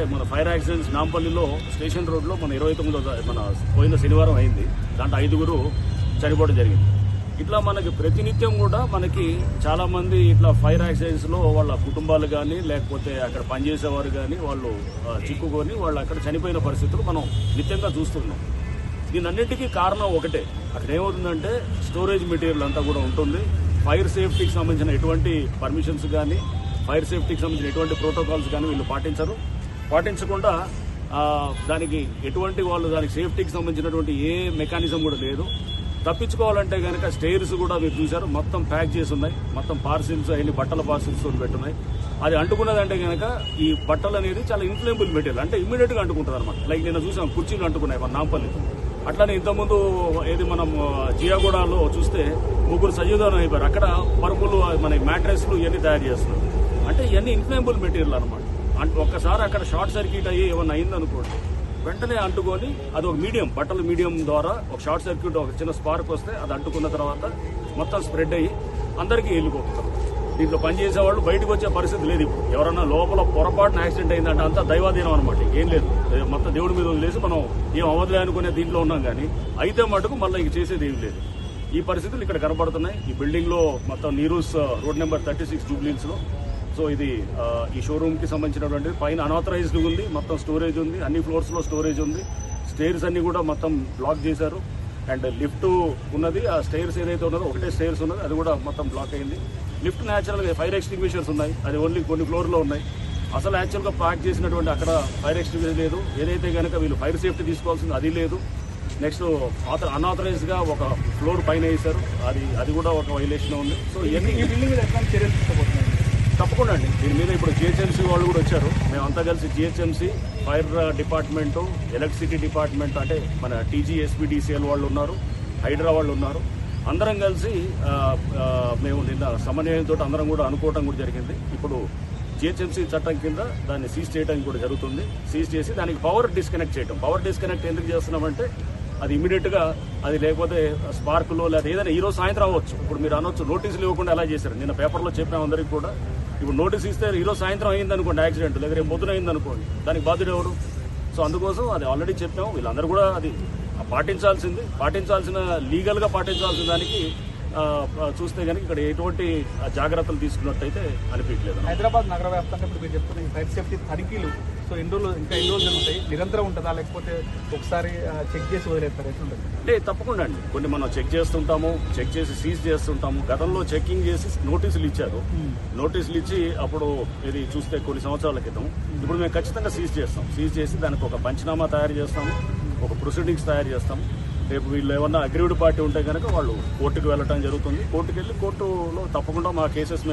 అంటే మన fire accidents నాంపల్లిలో station రోడ్లో మన ఇరవై తొమ్మిదో మన పోయిన శనివారం అయింది. దాంట్లో ఐదుగురు చనిపోవడం జరిగింది. ఇట్లా మనకి ప్రతినిత్యం కూడా మనకి చాలామంది ఇట్లా ఫైర్ యాక్సిడెంట్స్లో వాళ్ళ కుటుంబాలు కానీ లేకపోతే అక్కడ పనిచేసేవారు కానీ వాళ్ళు చిక్కుకొని వాళ్ళు అక్కడ చనిపోయిన పరిస్థితులు మనం నిత్యంగా చూస్తున్నాం. దీనన్నిటికీ కారణం ఒకటే. అక్కడ ఏమవుతుందంటే స్టోరేజ్ మెటీరియల్ అంతా కూడా ఉంటుంది. ఫైర్ సేఫ్టీకి సంబంధించిన ఎటువంటి పర్మిషన్స్ కానీ ఫైర్ సేఫ్టీకి సంబంధించిన ఎటువంటి ప్రోటోకాల్స్ కానీ వీళ్ళు పాటించరు. పాటించకుండా దానికి ఎటువంటి వాళ్ళు దానికి సేఫ్టీకి సంబంధించినటువంటి ఏ మెకానిజం కూడా లేదు. తప్పించుకోవాలంటే కనుక స్టేర్స్ కూడా మీరు చూశారు మొత్తం ప్యాక్ చేసి ఉన్నాయి. మొత్తం పార్సిల్స్ అవన్నీ బట్టల పార్సిల్స్ పెట్టున్నాయి. అది అంటుకున్నదంటే కనుక ఈ బట్టలు అనేది చాలా ఇన్ఫ్లేమబుల్ మెటీరియల్ అంటే ఇమీడియట్గా అంటుకుంటారు అంటుకుంటుంది అనమాట లైక్ నేను చూసాం కుర్చీలు అంటుకున్నాయి మన నాంపల్లి. అట్లానే ఇంతకుముందు ఏది మనం జియాగూడలో చూస్తే ముగ్గురు సజీవదానం అయిపోయారు. అక్కడ పరుపులు మన మ్యాట్రెస్లు ఇవన్నీ తయారు చేస్తున్నారు. అంటే ఇవన్నీ ఇన్ఫ్లేమబుల్ మెటీరియల్ అనమాట అంటే ఒక్కసారి అక్కడ షార్ట్ సర్క్యూట్ అయ్యి ఏమన్నా అయిందనుకోండి వెంటనే అంటుకొని అది ఒక మీడియం బట్టల మీడియం ద్వారా ఒక షార్ట్ సర్క్యూట్ ఒక చిన్న స్పార్క్ వస్తే అది అంటుకున్న తర్వాత మొత్తం స్ప్రెడ్ అయ్యి అందరికీ వెళ్ళిపోతుంది దీంట్లో పనిచేసే వాళ్ళు బయటకు వచ్చే పరిస్థితి లేదు ఇప్పుడు. ఎవరన్నా లోపల పొరపాటున యాక్సిడెంట్ అయిందంటే అంతా దైవాధీనం అనమాట ఏం లేదు. మొత్తం దేవుడి మీద వదిలేసి మనం ఏం అవ్వదులే అనుకునే దీంట్లో ఉన్నాం కానీ అయితే మటుకు మళ్ళీ ఇంక చేసేది ఏం లేదు. ఈ పరిస్థితులు ఇక్కడ కనబడుతున్నాయి. ఈ బిల్డింగ్లో మొత్తం Neeru's road number thirty six జూబ్లీన్స్లో so ఇది ఈ షోరూమ్కి సంబంధించినటువంటి పైన అనాథరైజ్డ్ ఉంది మొత్తం స్టోరేజ్ ఉంది అన్ని ఫ్లోర్స్లో స్టోరేజ్ ఉంది. స్టేర్స్ అన్ని కూడా మొత్తం బ్లాక్ చేశారు. అండ్ లిఫ్ట్ ఉన్నది ఆ స్టేర్స్ ఏదైతే ఉన్నదో ఒకటే స్టేర్స్ ఉన్నది అది కూడా మొత్తం బ్లాక్ అయింది. లిఫ్ట్ న్యాచురల్గా ఫైర్ ఎక్స్టింగ్విషర్స్ ఉన్నాయి అది ఓన్లీ కొన్ని ఫ్లోర్లో ఉన్నాయి. అసలు యాక్చువల్గా ప్యాక్ చేసినటువంటి అక్కడ ఫైర్ ఎక్స్టింగ్విషర్ లేదు. ఏదైతే కనుక వీళ్ళు ఫైర్ సేఫ్టీ తీసుకోవాల్సింది అది లేదు. నెక్స్ట్ ఆథర్ అన్ఆథరైజ్గా ఒక ఫ్లోర్ పైన వేశారు. అది అది కూడా ఒక వైలేషన్ ఉంది. సో ఇవన్నీ ఈ బిల్డింగ్ మీద ఎట్లాంటి చర్యలు తీసుకోబోతున్నారు? తప్పకుండా అండి. దీని మీద ఇప్పుడు జిహెచ్ఎంసీ వాళ్ళు కూడా వచ్చారు. మేమంతా కలిసి GHMC fire department electricity department అంటే మన టీజీఎస్పీడీసీఎల్ వాళ్ళు ఉన్నారు హైడ్రా వాళ్ళు ఉన్నారు. అందరం కలిసి మేము నిన్న సమన్వయంతో అందరం కూడా అనుకోవటం కూడా జరిగింది. ఇప్పుడు జిహెచ్ఎంసీ చట్టం కింద దాన్ని సీజ్ చేయడం కూడా జరుగుతుంది. సీజ్ చేసి దానికి పవర్ డిస్కనెక్ట్ చేయడం పవర్ డిస్కనెక్ట్ ఎందుకు చేస్తున్నామంటే అది ఇమీడియట్గా అది లేకపోతే స్పార్క్లో లేదా ఏదైనా ఈరోజు సాయంత్రం అవ్వచ్చు. ఇప్పుడు మీరు అనొచ్చు నోటీసులు ఇవ్వకుండా ఎలా చేశారు? నిన్న పేపర్లో చెప్పిన అందరికీ కూడా. ఇప్పుడు నోటీస్ ఇస్తే ఈరోజు సాయంత్రం అయింది అనుకోండి యాక్సిడెంట్ లేదా రేపు పొద్దున అయింది అనుకోండి దానికి బాధ్యుడు ఎవరు? సో అందుకోసం అది ఆల్రెడీ చెప్పాము వీళ్ళందరూ కూడా అది పాటించాల్సింది పాటించాల్సిన లీగల్గా పాటించాల్సిన దానికి చూస్తే కనుక ఇక్కడ ఎటువంటి జాగ్రత్తలు తీసుకున్నట్టయితే అనిపించలేదు. హైదరాబాద్ నగర వ్యాప్తంగా ఇప్పుడు మీరు చెప్తున్న ఫైర్ సేఫ్టీ తనిఖీలు సో ఎన్ని రోజులు ఇంకా ఎన్ని రోజులు జరుగుతాయి నిరంతరం ఉంటుందా? లేకపోతే ఒకసారి చెక్ చేసి వదిలేస్తారు? ఎట్లుంటుంది అంటే తప్పకుండా అండి. కొన్ని మనం చెక్ చేస్తుంటాము చెక్ చేసి సీజ్ చేస్తుంటాము. గతంలో చెకింగ్ చేసి నోటీసులు ఇచ్చారు. నోటీసులు ఇచ్చి అప్పుడు ఇది చూస్తే కొన్ని సంవత్సరాల క్రితం. ఇప్పుడు మేము ఖచ్చితంగా సీజ్ చేస్తాం. సీజ్ చేసి దానికి ఒక పంచనామా తయారు చేస్తాము ఒక ప్రొసీడింగ్స్ తయారు చేస్తాము. రేపు వీళ్ళు ఏమన్నా అగ్రీవ్డ్ పార్టీ ఉంటే కనుక వాళ్ళు కోర్టుకు వెళ్ళటం జరుగుతుంది. కోర్టుకు వెళ్ళి కోర్టులో తప్పకుండా మా కేసెస్ మేము